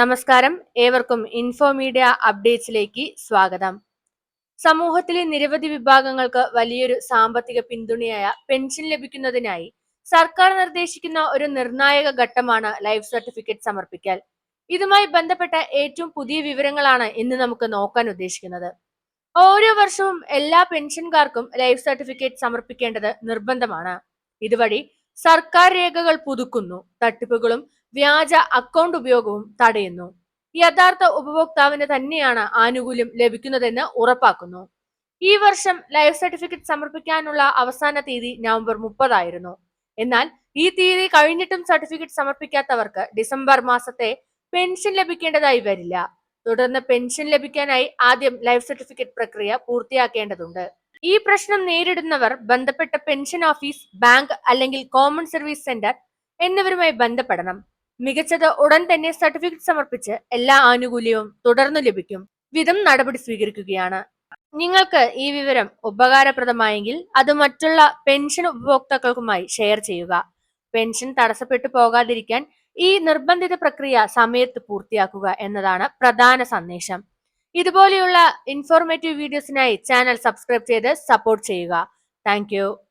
നമസ്കാരം. ഏവർക്കും info media അപ്ഡേറ്റ്സിലേക്ക് സ്വാഗതം. സമൂഹത്തിലെ നിരവധി വിഭാഗങ്ങൾക്ക് വലിയൊരു സാമ്പത്തിക പിന്തുണയായ പെൻഷൻ ലഭിക്കുന്നതിനായി സർക്കാർ നിർദ്ദേശിക്കുന്ന ഒരു നിർണായക ഘട്ടമാണ് ലൈഫ് സർട്ടിഫിക്കറ്റ് സമർപ്പിക്കൽ. ഇതുമായി ബന്ധപ്പെട്ട ഏറ്റവും പുതിയ വിവരങ്ങളാണ് ഇന്ന് നമുക്ക് നോക്കാൻ ഉദ്ദേശിക്കുന്നത്. ഓരോ വർഷവും എല്ലാ പെൻഷൻകാർക്കും ലൈഫ് സർട്ടിഫിക്കറ്റ് സമർപ്പിക്കേണ്ടത് നിർബന്ധമാണ്. ഇതുവഴി സർക്കാർ രേഖകൾ പുതുക്കുന്നു. തട്ടിപ്പുകളും വ്യാജ അക്കൗണ്ട് ഉപയോഗവും തടയുന്നു. യഥാർത്ഥ ഉപഭോക്താവിന് തന്നെയാണ് ആനുകൂല്യം ലഭിക്കുന്നതെന്ന് ഉറപ്പാക്കുന്നു. ഈ വർഷം ലൈഫ് സർട്ടിഫിക്കറ്റ് സമർപ്പിക്കാനുള്ള അവസാന തീയതി നവംബർ മുപ്പതായിരുന്നു. എന്നാൽ ഈ തീയതി കഴിഞ്ഞിട്ടും സർട്ടിഫിക്കറ്റ് സമർപ്പിക്കാത്തവർക്ക് ഡിസംബർ മാസത്തെ പെൻഷൻ ലഭിക്കേണ്ടതായി വരില്ല. തുടർന്ന് പെൻഷൻ ലഭിക്കാനായി ആദ്യം ലൈഫ് സർട്ടിഫിക്കറ്റ് പ്രക്രിയ പൂർത്തിയാക്കേണ്ടതുണ്ട്. ഈ പ്രശ്നം നേരിടുന്നവർ ബന്ധപ്പെട്ട പെൻഷൻ ഓഫീസ് ബാങ്ക് അല്ലെങ്കിൽ കോമൺ സർവീസ് സെന്റർ എന്നിവരുമായി ബന്ധപ്പെടണം. മികച്ചത് ഉടൻ തന്നെ സർട്ടിഫിക്കറ്റ് സമർപ്പിച്ച് എല്ലാ ആനുകൂല്യവും തുടർന്നു ലഭിക്കും. വിധം നടപടി സ്വീകരിക്കുകയാണ്. നിങ്ങൾക്ക് ഈ വിവരം ഉപകാരപ്രദമായെങ്കിൽ അത് മറ്റുള്ള പെൻഷൻ ഉപഭോക്താക്കൾക്കുമായി ഷെയർ ചെയ്യുക. പെൻഷൻ തടസ്സപ്പെട്ടു പോകാതിരിക്കാൻ ഈ നിർബന്ധിത പ്രക്രിയ സമയത്ത് പൂർത്തിയാക്കുക എന്നതാണ് പ്രധാന സന്ദേശം. ഇതുപോലെയുള്ള ഇൻഫോർമേറ്റീവ് വീഡിയോസിനായി ചാനൽ സബ്സ്ക്രൈബ് ചെയ്ത് സപ്പോർട്ട് ചെയ്യുക. താങ്ക്